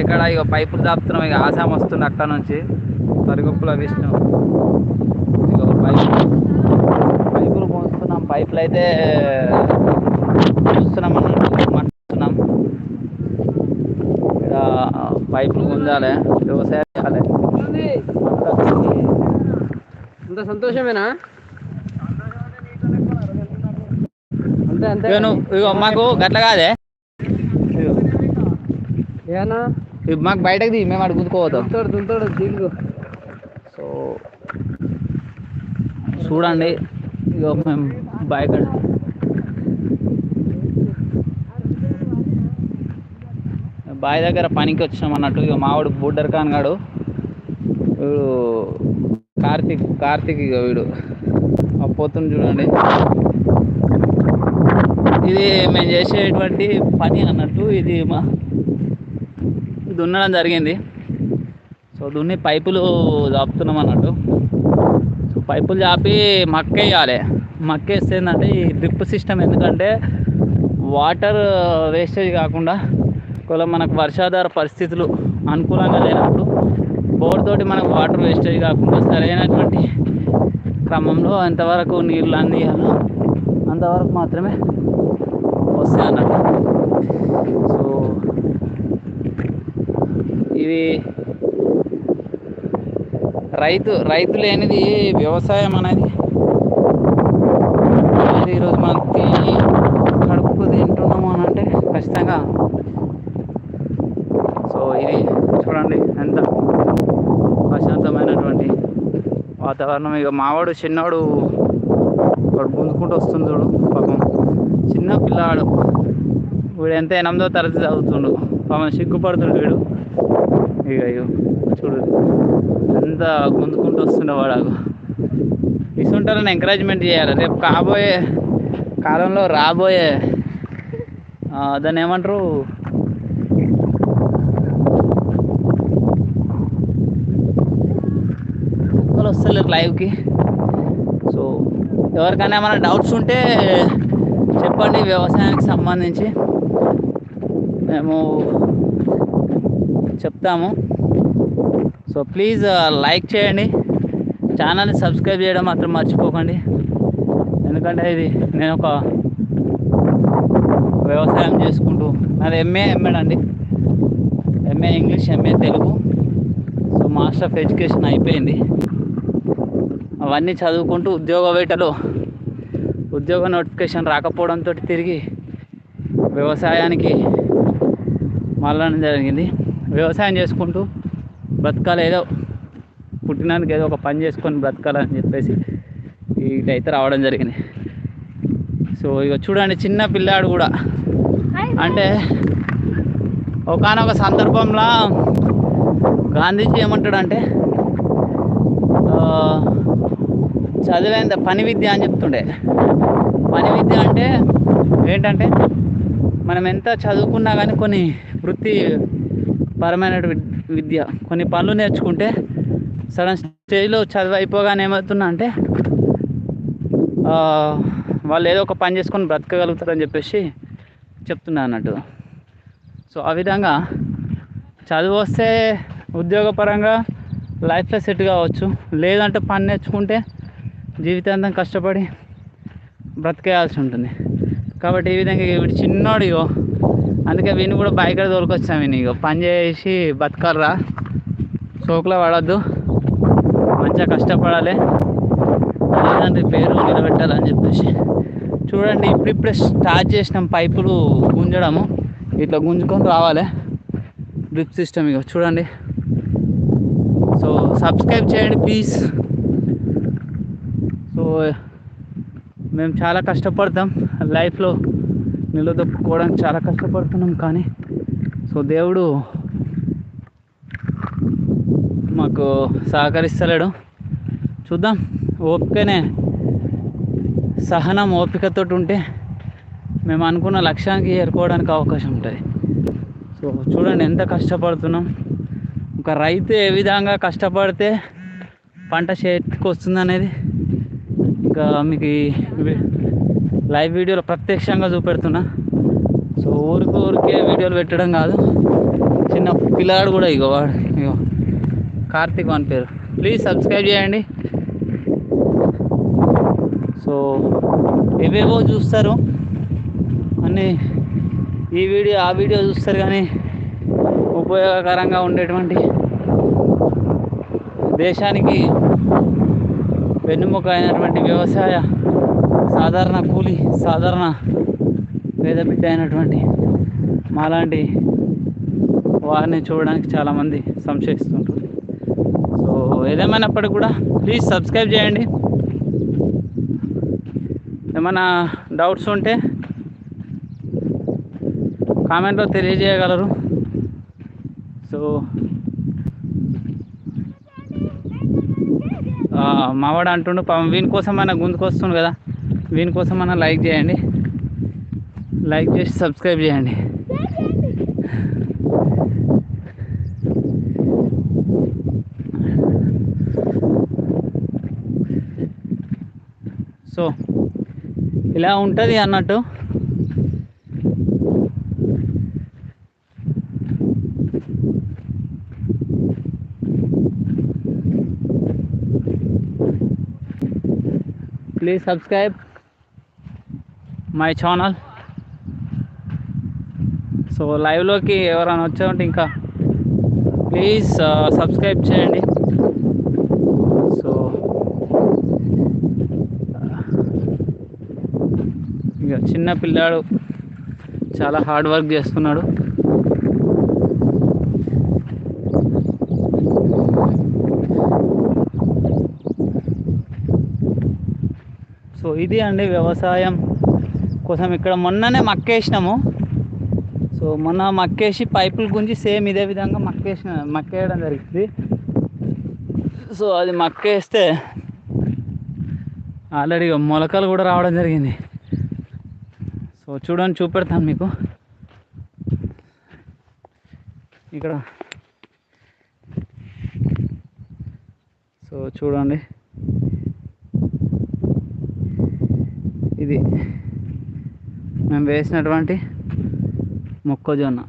బావి కాడ ఇక పైపులు దాపుతున్నాం ఇక ఆసాం వస్తుంది అక్కడ నుంచి. పరుగుప్పుల విష్ణు. ఇక పైపు. పైపులు పోస్తున్నాం పైపులు అయితే చూస్తున్నాం అన్నట్టు ఇక్కడ పైపులు గుంజాలి వ్యవసాయం చేయాలి. అంత సంతోషమేనా? అంతే అంతే. ఇగో మాకు గట్ల కాదే. ఏనా? మాకు బయటకు దిగి మేము దుంతాడు దిగు. సో చూడండి ఇగో మేము బైక్ బావి దగ్గర పనికి వచ్చినాం అన్నట్టు ఇక మావాడు బుడ్డర్ ఖాన్ గాడు. వీడు కార్తీక్ కార్తీక్ ఇక వీడు. ఆ పోతుని చూడండి. ఇది మేము చేసేటువంటి పని అన్నట్టు ఇది మా దున్నడం జరిగింది. సో దున్ని పైపులు చాపుతున్నాం అన్నట్టు. సో పైపులు చాపి మక్క వేయాలి మక్క వేస్తే ఏంటంటే ఈ డ్రిప్ సిస్టమ్ ఎందుకంటే వాటర్ వేస్టేజ్ కాకుండా ఒకవేళ మనకు వర్షాధార పరిస్థితులు అనుకూలంగా లేనప్పుడు బోర్ తోటి మనకు వాటర్ వేస్టేజ్ కాకుండా సరైనటువంటి క్రమంలో ఎంతవరకు నీళ్ళు అందియాలో అంతవరకు మాత్రమే వస్తాయి అన్నట్టు సో ఇది రైతు రైతు లేనిది వ్యవసాయం అనేది. ఈరోజు మనం తిని కడుపుకు తింటున్నాము అని అంటే ఖచ్చితంగా. సో ఇది చూడండి ఎంత ప్రశాంతమైనటువంటి వాతావరణం. ఇక మావాడు చిన్నవాడు వాడు గుంజుకుంటూ వస్తుంది చూడు పాపం. చిన్న పిల్లవాడు వీడు ఎంత ఎనిమిదో తరగతి చదువుతుండు. పాపం సిగ్గుపడుతుండు వీడు. ఇక అయ్యో చూడు. ఎంత గుంజుకుంటూ వస్తుండేవాడు ఇసుంటారని ఎంకరేజ్మెంట్ చేయాలి. రేపు కాబోయే కాలంలో రాబోయే దాన్ని ఏమంటారు? కుక్కలు వస్తలేరు లైవ్కి. సో ఎవరికైనా ఏమైనా డౌట్స్ ఉంటే చెప్పండి వ్యవసాయానికి సంబంధించి. మేము చెప్తాము. సో ప్లీజ్ లైక్ చేయండి. ఛానల్ని సబ్స్క్రైబ్ చేయడం మాత్రం మర్చిపోకండి. ఎందుకంటే ఇది నేను ఒక వ్యవసాయం చేసుకుంటూ నాది ఎంఏ ఎంఏడ్ అండి. MA English MA Telugu so master of education అయిపోయింది. అవన్నీ చదువుకుంటూ ఉద్యోగ వేటలో ఉద్యోగ నోటిఫికేషన్ రాకపోవడంతో తిరిగి వ్యవసాయానికి మళ్ళడం జరిగింది. వ్యవసాయం చేసుకుంటూ బ్రతకాలి ఏదో పుట్టినందుకు ఏదో ఒక పని చేసుకొని బ్రతకాలని చెప్పేసి ఇటైతే రావడం జరిగింది. సో ఇక చూడండి చిన్న పిల్లాడు కూడా. అంటే ఒకనొక సందర్భంలో గాంధీజీ ఏమంటాడంటే చదివేంత పని విద్య అని చెప్తుండే. పని విద్య అంటే ఏంటంటే మనం ఎంత చదువుకున్నా కానీ కొన్ని వృత్తి పరమైన విద్య. కొన్ని పనులు నేర్చుకుంటే సడన్ స్టేజ్లో చదువు అయిపోగానే ఏమవుతున్నా అంటే వాళ్ళు ఏదో ఒక పని చేసుకొని బ్రతకగలుగుతారని చెప్పేసి చెప్తున్నా అన్నట్టు. సో ఆ విధంగా చదువు వస్తే ఉద్యోగపరంగా లైఫ్లో సెట్ కావచ్చు. లేదంటే పని నేర్చుకుంటే జీవితాంతం కష్టపడి బ్రతికేయాల్సి ఉంటుంది. కాబట్టి ఈ విధంగా వీడు చిన్నోడిగో అందుకే వీని కూడా బైక్ తోలుకొచ్చాం వీని పని చేసి బతకాలరా. సోకులో పడద్దు. మంచిగా కష్టపడాలి. తల్లిదండ్రి పేరు నిలబెట్టాలని చెప్పేసి. చూడండి ఇప్పుడిప్పుడే స్టార్ట్ చేసినాం పైపులు గుంజడము. ఇట్లా గుంజుకొని రావాలి. డ్రిప్ సిస్టమ్ ఇక చూడండి. సో సబ్స్క్రైబ్ చేయండి ప్లీజ్. సో మేము చాలా కష్టపడతాం లైఫ్లో. నిలదొక్కుకోవడానికి చాలా కష్టపడుతున్నాం కానీ సో దేవుడు మాకు సహకరిస్తలేడు. చూద్దాం ఓపికనే సహనం ఓపికతో ఉంటే మేము అనుకున్న లక్ష్యానికి చేరుకోవడానికి అవకాశం ఉంటుంది. సో చూడండి ఎంత కష్టపడుతున్నాం. ఒక రైతు ఏ విధంగా కష్టపడితే పంట చేతికి వస్తుంది అనేది ఇంకా మీకు లైవ్ వీడియోలో ప్రత్యక్షంగా చూపెడుతున్నా. సో ఊరికి ఊరికే వీడియోలు పెట్టడం కాదు. చిన్న పిల్లగాడు కూడా ఇగో వాడు ఇగో కార్తీక్ అని పేరు. ప్లీజ్ సబ్స్క్రైబ్ చేయండి. సో ఏవేవో చూస్తారు. అన్నీ ఈ వీడియో ఆ వీడియో చూస్తారు కానీ ఉపయోగకరంగా ఉండేటువంటి దేశానికి వెన్నుముక అయినటువంటి వ్యవసాయ సాధారణ కూలి సాధారణ పేద బిడ్డ అయినటువంటి మాలాంటి వారిని చూడడానికి చాలామంది సంశయిస్తుంటారు. సో ఏదేమైనప్పటికీ కూడా ప్లీజ్ సబ్స్క్రైబ్ చేయండి. ఏమైనా డౌట్స్ ఉంటే కామెంట్లో తెలియజేయగలరు. సో మావాడు అంటుండు పాపం వీని కోసం మన గుంతుకు కదా. దీనికోసం మన లైక్ చేయండి. లైక్ చేసి సబ్స్క్రైబ్ చేయండి. సో ఇలా ఉంటుంది అన్నట్టు. Please subscribe. My channel. So లైవ్లోకి ఎవరైనా వచ్చారంటే ఇంకా ప్లీజ్ సబ్స్క్రైబ్ చేయండి. సో ఇక చిన్న పిల్లాడు చాలా హార్డ్ వర్క్ చేస్తున్నాడు. సో ఇది అండి వ్యవసాయం. కోసం ఇక్కడ మొన్ననే మక్కేసినాము. సో మొన్న మక్కేసి పైపులు గుంజి సేమ్ ఇదే విధంగా మక్కేసిన మక్కేయడం జరిగింది. సో అది మక్కేస్తే ఆల్రెడీ మొలకలు కూడా రావడం జరిగింది. సో చూడండి చూపెడతాను మీకు. ఇక్కడ. సో చూడండి. ఇది. మేము వేసినటువంటి మొక్కజొన్న.